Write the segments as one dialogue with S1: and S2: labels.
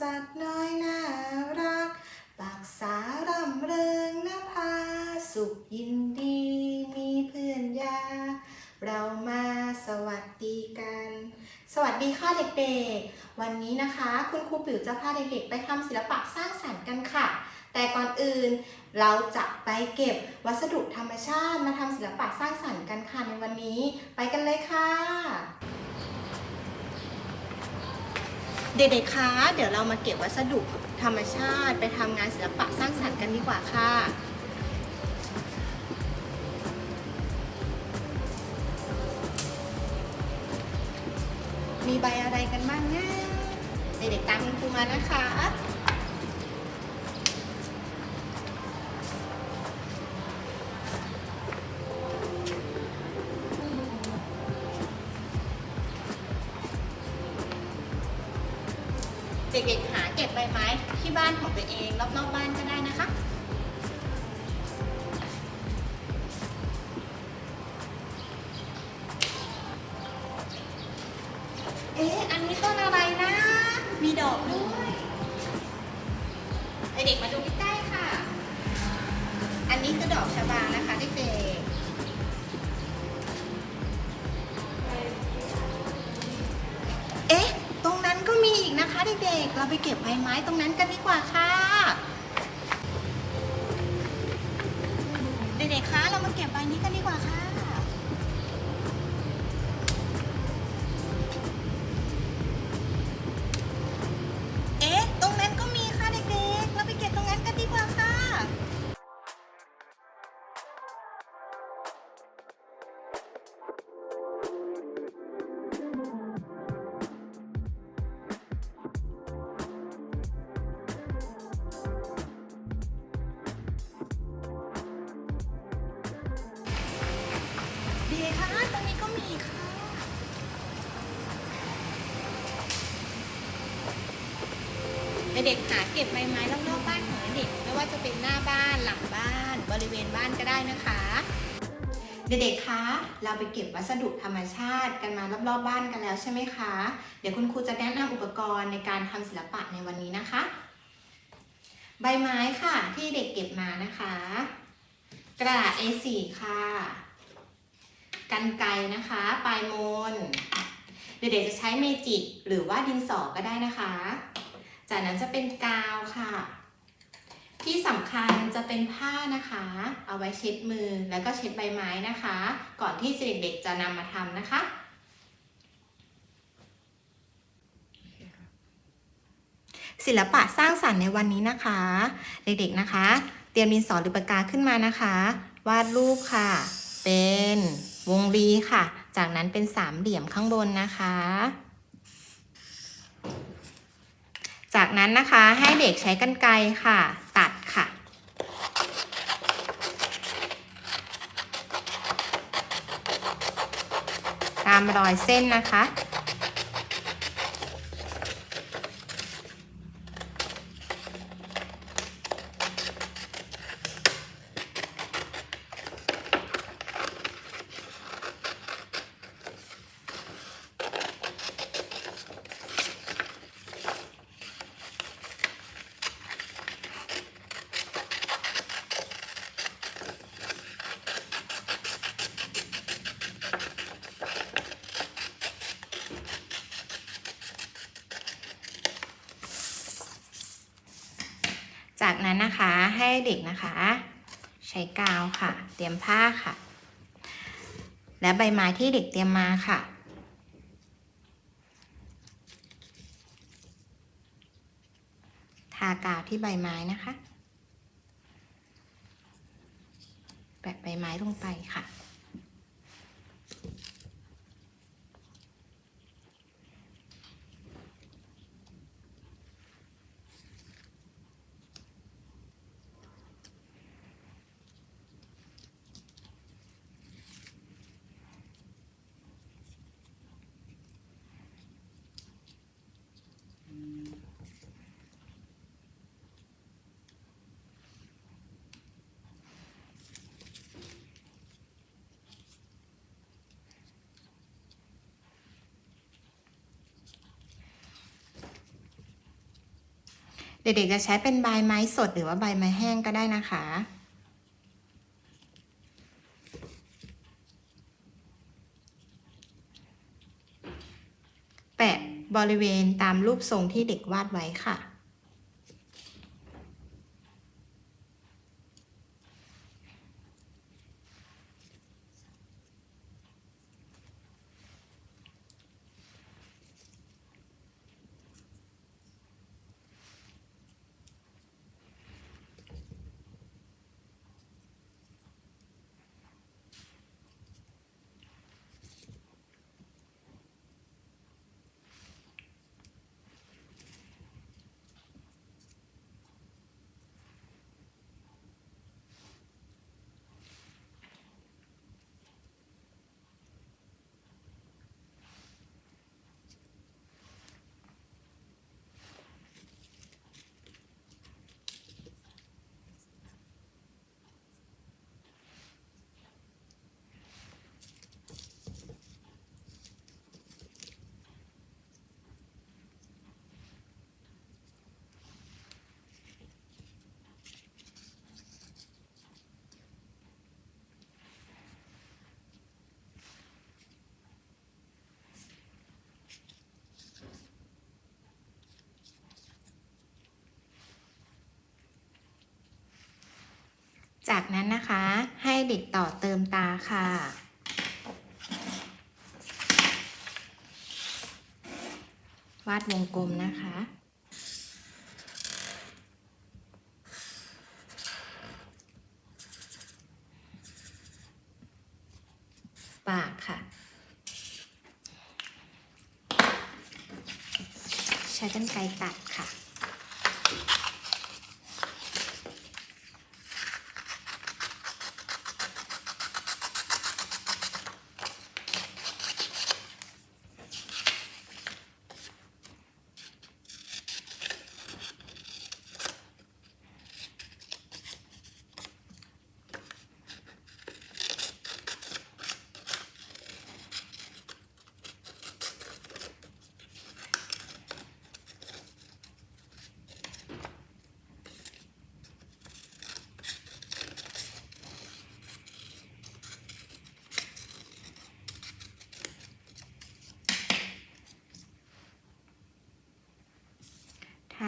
S1: สัตว์น้อยน่ารัก ปากษาร่ำเริงนภาสุขยินดีมีเพื่อนยา เรามาสวัสดีกัน สวัสดีค่ะเด็กๆ วันนี้นะคะ คุณครูปิ๋วจะพาเด็กๆ ไปทำศิลปะสร้างสรรค์กันค่ะ แต่ก่อนอื่นเราจะไปเก็บวัสดุธรรมชาติมาทำศิลปะสร้างสรรค์กันค่ะในวันนี้ ไปกันเลยค่ะ เด็กๆ คะ เดี๋ยวเรามาเก็บวัสดุธรรมชาติ ไปทำงานศิลปะสร้างสรรค์กันดีกว่าค่ะ มีใบอะไรกันบ้างนะ เด็กๆ ตามคุณครูมานะคะ ด็กๆหาเก็บใบไม้ที่บ้านของตัวเองรอบๆบ้านก็ได้นะคะ เอ๊ะอันนี้ต้นอะไรนะ มีดอกด้วยเด็กๆมาดูใกล้ๆค่ะ อันนี้คือดอกชบานะคะเด็กๆ คะเด็กๆ เราไปเก็บใบไม้ตรงนั้นกันดีกว่าค่ะ เด็กๆ คะ เรามาเก็บใบนี้กันดีกว่าค่ะ เด็กหาเก็บใบไม้รอบๆบ้านของเด็ก ไม่ว่าจะเป็นหน้าบ้านหลังบ้าน บริเวณบ้านก็ได้นะคะ เด็กๆคะเราไปเก็บวัสดุธรรมชาติกันมารอบๆบ้านกันแล้วใช่ไหมคะ เดี๋ยวคุณครูจะแนะนำอุปกรณ์ในการทำศิลปะในวันนี้นะคะ ใบไม้ค่ะที่เด็กเก็บมานะคะ กระดาษ A4 ค่ะกันไกนะคะ ปลายมนเด็กๆจะใช้เมจิกหรือว่าดินสอก็ได้นะคะ จากนั้นจะเป็นกาวค่ะ ที่สำคัญจะเป็นผ้านะคะ เอาไว้เช็ดมือแล้วก็เช็ดใบไม้นะคะ ก่อนที่เด็กๆจะนำมาทำนะคะศิลปะสร้างสรรค์ในวันนี้นะคะ เด็กๆนะคะ เตรียมดินสอหรือปากกาขึ้นมานะคะ วาดรูปค่ะ เป็นวงรีค่ะ จากนั้นเป็นสามเหลี่ยมข้างบนนะคะ จากนั้นนะคะให้เด็กใช้กรรไกรค่ะ ตัดค่ะ ตามรอยเส้นนะคะ จากนั้นนะคะให้เด็กนะคะ ใช้กาวค่ะ เตรียมผ้าค่ะ และใบไม้ที่เด็กเตรียมมาค่ะทากาวที่ใบไม้นะคะ แปะใบไม้ลงไปค่ะ เด็กๆจะใช้เป็นใบไม้สดหรือว่าใบไม้แห้งก็ได้นะคะ แปะบริเวณตามรูปทรงที่เด็กวาดไว้ค่ะ จากนั้นนะคะให้เด็กต่อเติมตาค่ะ วาดวงกลมนะคะ ปากค่ะ ใช้กันไกรตัดค่ะ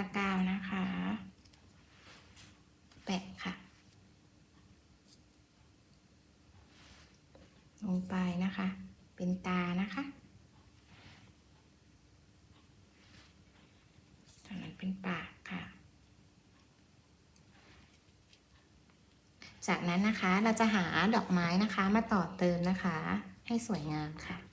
S1: ากาวนะคะ แปะค่ะ ลงไปนะคะ เป็นตานะคะจากนั้นเป็นปากค่ะ จากนั้นนะคะเราจะหาดอกไม้นะคะมาต่อเติมนะคะ ให้สวยงามค่ะ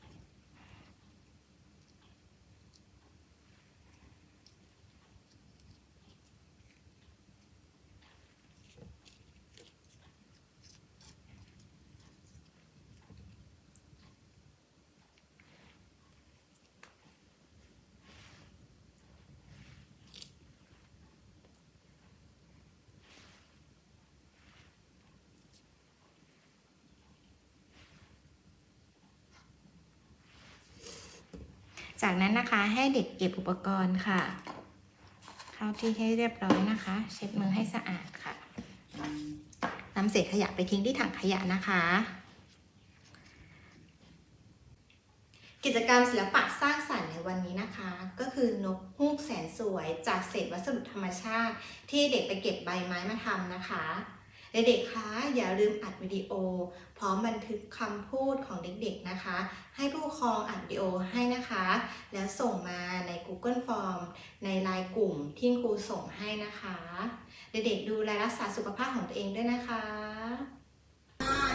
S1: จากนั้นนะคะให้เด็กเก็บอุปกรณ์ค่ะ เข้าที่ให้เรียบร้อยนะคะ เช็ดมือให้สะอาดค่ะนำเศษขยะไปทิ้งที่ถังขยะนะคะ กิจกรรมศิลปะสร้างสรรค์ในวันนี้นะคะ ก็คือนกฮูกแสนสวยจากเศษวัสดุธรรมชาติ ที่เด็กไปเก็บใบไม้มาทำนะคะ เด็กๆ คะ อย่าลืมอัดวิดีโอ พร้อมบันทึกคำพูดของเด็กๆ นะคะ ให้ผู้ปกครองอัดวิดีโอให้นะคะ แล้วส่งมาใน Google Form ในไลน์กลุ่มที่ครูส่งให้นะคะ เด็กๆ ดูแลรักษาสุขภาพของตัวเองด้วยนะคะ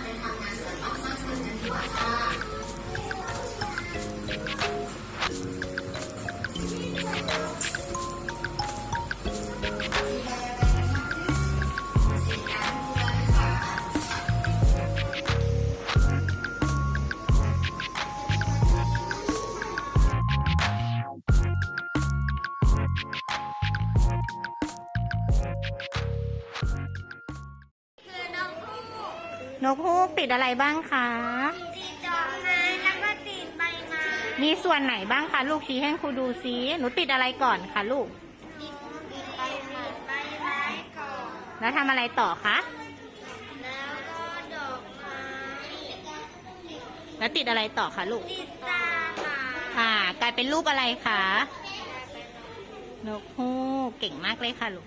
S1: จะทำงานศิลปะสร้างสรรค์กันดีกว่าค่ะ
S2: นกฮูก
S1: ติดอะไรบ้างคะ
S2: ติดดอกไม้แล้วก็ติดใบไม้
S1: มีส่วนไหนบ้างคะลูกชี้ให้ครูดูซิหนูติดอะไรก่อนคะลูก
S2: ติดใบไม้ใบไม้ก่อน
S1: แล้วทำอะไรต่อคะ
S2: แล้วก็ดอกไม้
S1: แล้วติดอะไรต่อคะลูก
S2: ติดตาค่ะ
S1: อ่ากลายเป็นรูปอะไรคะ นกฮูกเก่งมากเลยค่ะลูก